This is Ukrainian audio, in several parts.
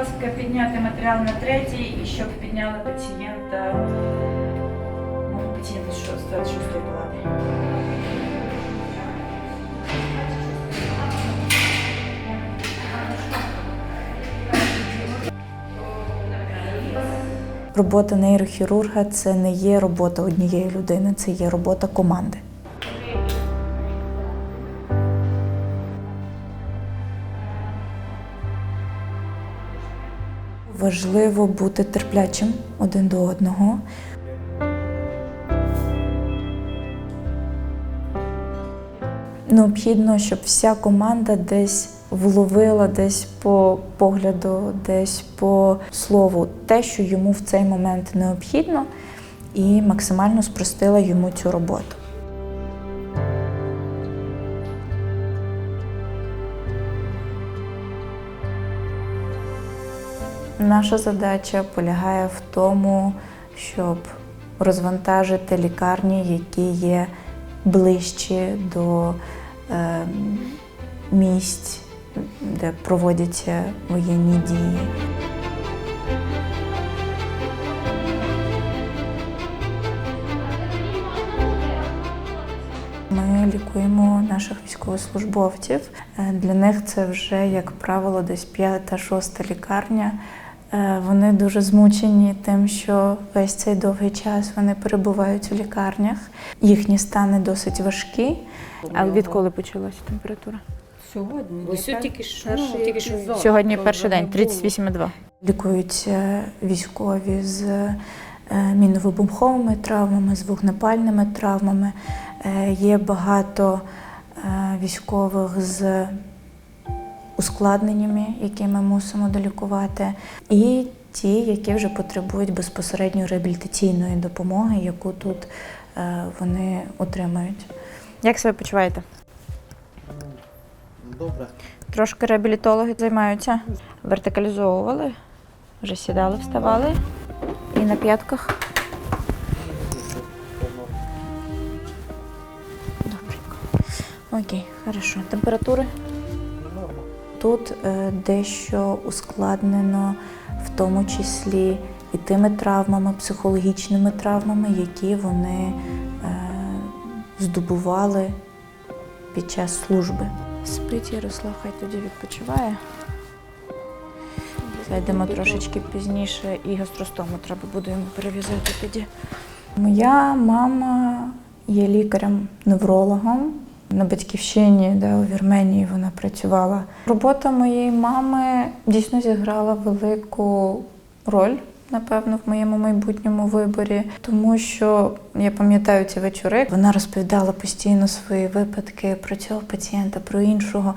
ласка, підняти матеріал на третій і щоб підняли пацієнта. Мого пацієнта з 26 палати. Робота нейрохірурга це не є робота однієї людини, це є робота команди. Важливо бути терплячим один до одного. Необхідно, щоб вся команда десь вловила десь по погляду, десь по слову те, що йому в цей момент необхідно, і максимально спростила йому цю роботу. Наша задача полягає в тому, щоб розвантажити лікарні, які є ближчі до е, місць, де проводяться воєнні дії. Ми лікуємо наших військовослужбовців. Е, Для них це вже, як правило, десь п'ята-шоста лікарня. Е, Вони дуже змучені тим, що весь цей довгий час вони перебувають у лікарнях. Їхні стани досить важкі. А відколи почалася температура? Сьогодні. Ось тільки що, Перший тільки що. Сьогодні перший день, не було. 38,2. Лікуються військові з е, мінно-вибуховими травмами, з вогнепальними травмами. Е, Є багато е, військових з ускладненнями, які ми мусимо долікувати, і ті, які вже потребують безпосередньо реабілітаційної допомоги, яку тут е, вони отримають. Як себе почуваєте? Добре. Трошки реабілітологи займаються. Вертикалізовували, вже сідали, вставали. І на п'ятках. Добренько. Окей, хорошо. Температури? Тут е, дещо ускладнено, в тому числі і тими травмами, психологічними травмами, які вони е, здобували під час служби. Спить Ярослав, хай тоді відпочиває. Зайдемо трошечки пізніше і гастростому треба буде йому перев'язати тоді. Моя мама є лікарем-неврологом. На батьківщині, де у Вірменії вона працювала. Робота моєї мами дійсно зіграла велику роль, напевно, в моєму майбутньому виборі, тому що я пам'ятаю ці вечори. Вона розповідала постійно свої випадки про цього пацієнта, про іншого.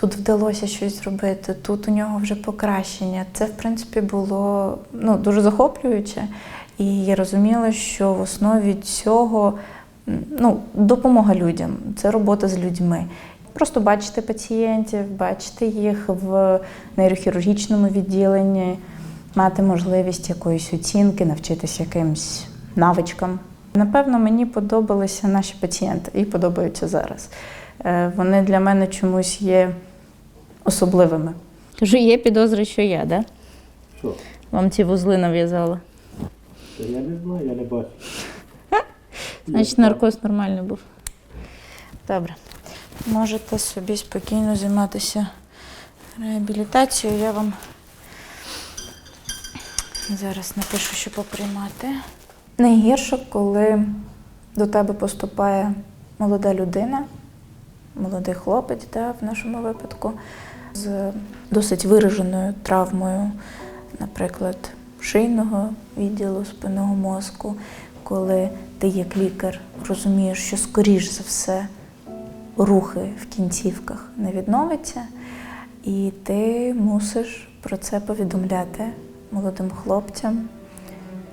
Тут вдалося щось зробити, тут у нього вже покращення. Це, в принципі, було ну, дуже захоплююче. І я розуміла, що в основі цього ну, допомога людям, це робота з людьми. Просто бачити пацієнтів, бачити їх в нейрохірургічному відділенні, мати можливість якоїсь оцінки, навчитися якимсь навичкам. Напевно, мені подобалися наші пацієнти і подобаються зараз. Е, Вони для мене чомусь є особливими. Кажу, є підозри, що я, да? Що? Вам ці вузли нав'язали. Я не знаю, я не бачу. Значить, наркоз нормальний був. Добре. Можете собі спокійно займатися реабілітацією. Я вам зараз напишу, що поприймати. Найгірше, коли до тебе поступає молода людина, молодий хлопець, да, в нашому випадку, з досить вираженою травмою, наприклад, шийного відділу спинного мозку, коли ти як лікар розумієш, що скоріш за все рухи в кінцівках не відновиться, і ти мусиш про це повідомляти молодим хлопцям.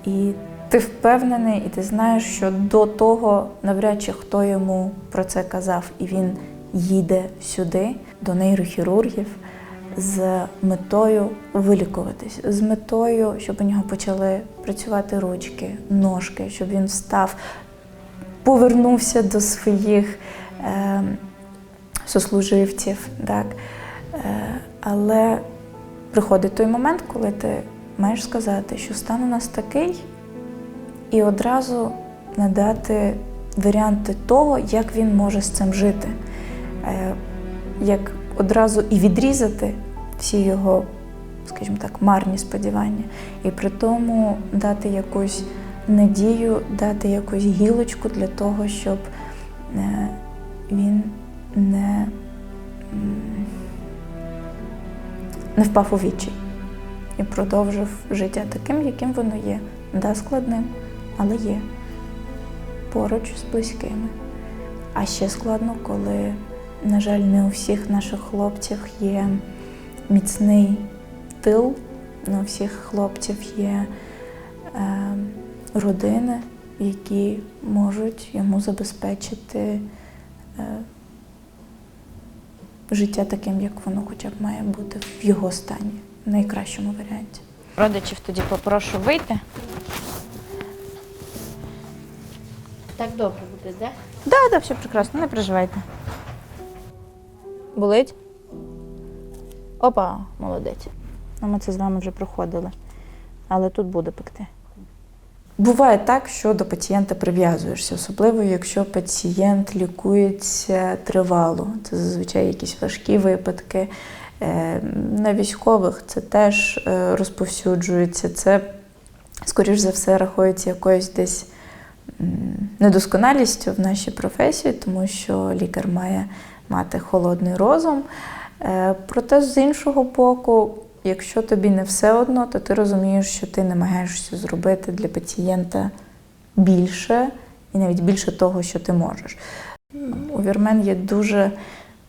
І ти впевнений, і ти знаєш, що до того навряд чи хто йому про це казав, і він їде сюди, до нейрохірургів, з метою вилікуватись, з метою, щоб у нього почали працювати ручки, ножки, щоб він встав, повернувся до своїх е, сослуживців. Так? Е, але приходить той момент, коли ти маєш сказати, що стан у нас такий, і одразу надати варіанти того, як він може з цим жити. Е, Як одразу і відрізати всі його, скажімо так, марні сподівання, і при тому дати якусь надію, дати якусь гілочку для того, щоб е, він не, не впав у відчай і продовжив життя таким, яким воно є. Да, складним, але є поруч з близькими. А ще складно, коли, на жаль, не у всіх наших хлопців є міцний тил, не у всіх хлопців є е, родини, які можуть йому забезпечити е, життя таким, як воно хоча б має бути в його стані, в найкращому варіанті. Родичів тоді попрошу вийти. Так добре буде, так? Да, да, все прекрасно, не переживайте. Болить? Опа, молодець. Ну, ми це з вами вже проходили. Але тут буде пекти. Буває так, що до пацієнта прив'язуєшся, особливо якщо пацієнт лікується тривало. Це зазвичай якісь важкі випадки. Е, На військових це теж е, розповсюджується. Це, скоріш за все, рахується якоюсь десь недосконалістю в нашій професії, тому що лікар має мати холодний розум. Е, Проте з іншого боку, якщо тобі не все одно, то ти розумієш, що ти намагаєшся зробити для пацієнта більше і навіть більше того, що ти можеш. У вірмен є дуже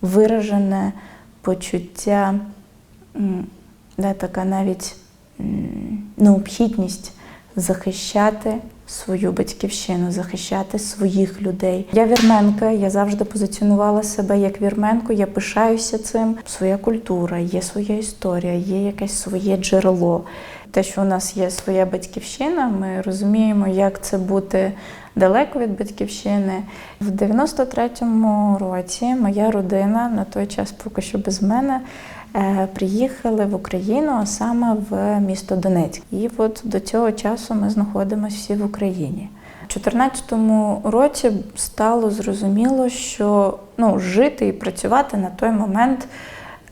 виражене почуття, да, така навіть необхідність захищати свою батьківщину, захищати своїх людей. Я вірменка, я завжди позиціонувала себе як вірменку, я пишаюся цим. Своя культура, є своя історія, є якесь своє джерело. Те, що у нас є своя батьківщина, ми розуміємо, як це бути далеко від батьківщини. В 93-му році моя родина на той час поки що без мене. Е, Приїхали в Україну, а саме в місто Донецьк. І от до цього часу ми знаходимося всі в Україні. У 2014 році стало зрозуміло, що ну, жити і працювати на той момент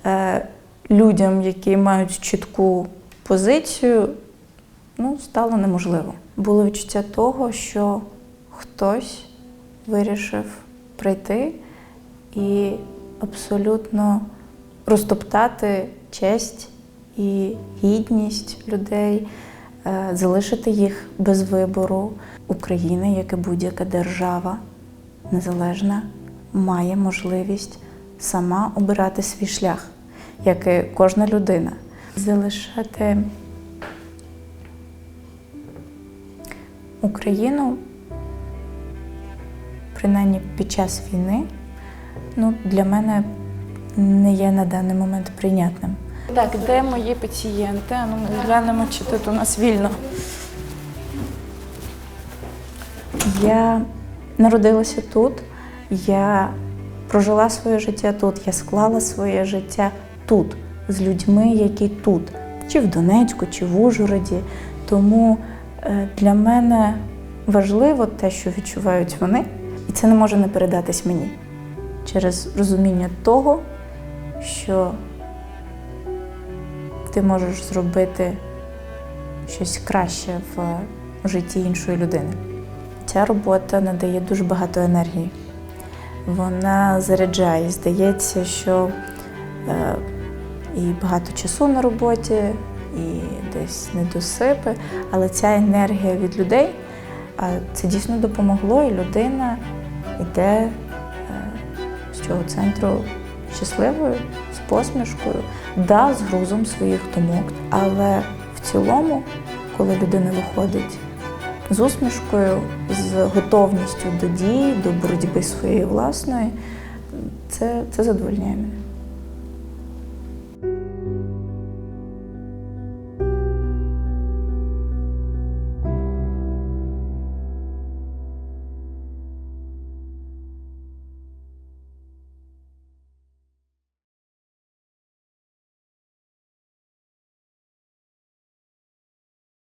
е, людям, які мають чітку позицію, ну, стало неможливо. Було відчуття того, що хтось вирішив прийти і абсолютно розтоптати честь і гідність людей, е, залишити їх без вибору. Україна, як і будь-яка держава незалежна, має можливість сама обирати свій шлях, як і кожна людина. Залишати Україну, принаймні під час війни, ну, для мене не є на даний момент прийнятним. Так, де мої пацієнти? Ну, ми глянемо, чи тут у нас вільно. Я народилася тут, я прожила своє життя тут, я склала своє життя тут, з людьми, які тут, чи в Донецьку, чи в Ужгороді. Тому е, для мене важливо те, що відчувають вони, і це не може не передатись мені через розуміння того, що ти можеш зробити щось краще в житті іншої людини. Ця робота надає дуже багато енергії. Вона заряджає. Здається, що е, і багато часу на роботі, і десь недосипи, але ця енергія від людей це дійсно допомогло, і людина йде е, з цього центру щасливою, з посмішкою, да, з грузом своїх думок. Але в цілому, коли людина виходить з усмішкою, з готовністю до дії, до боротьби своєї власної, це, це задовольняє мене.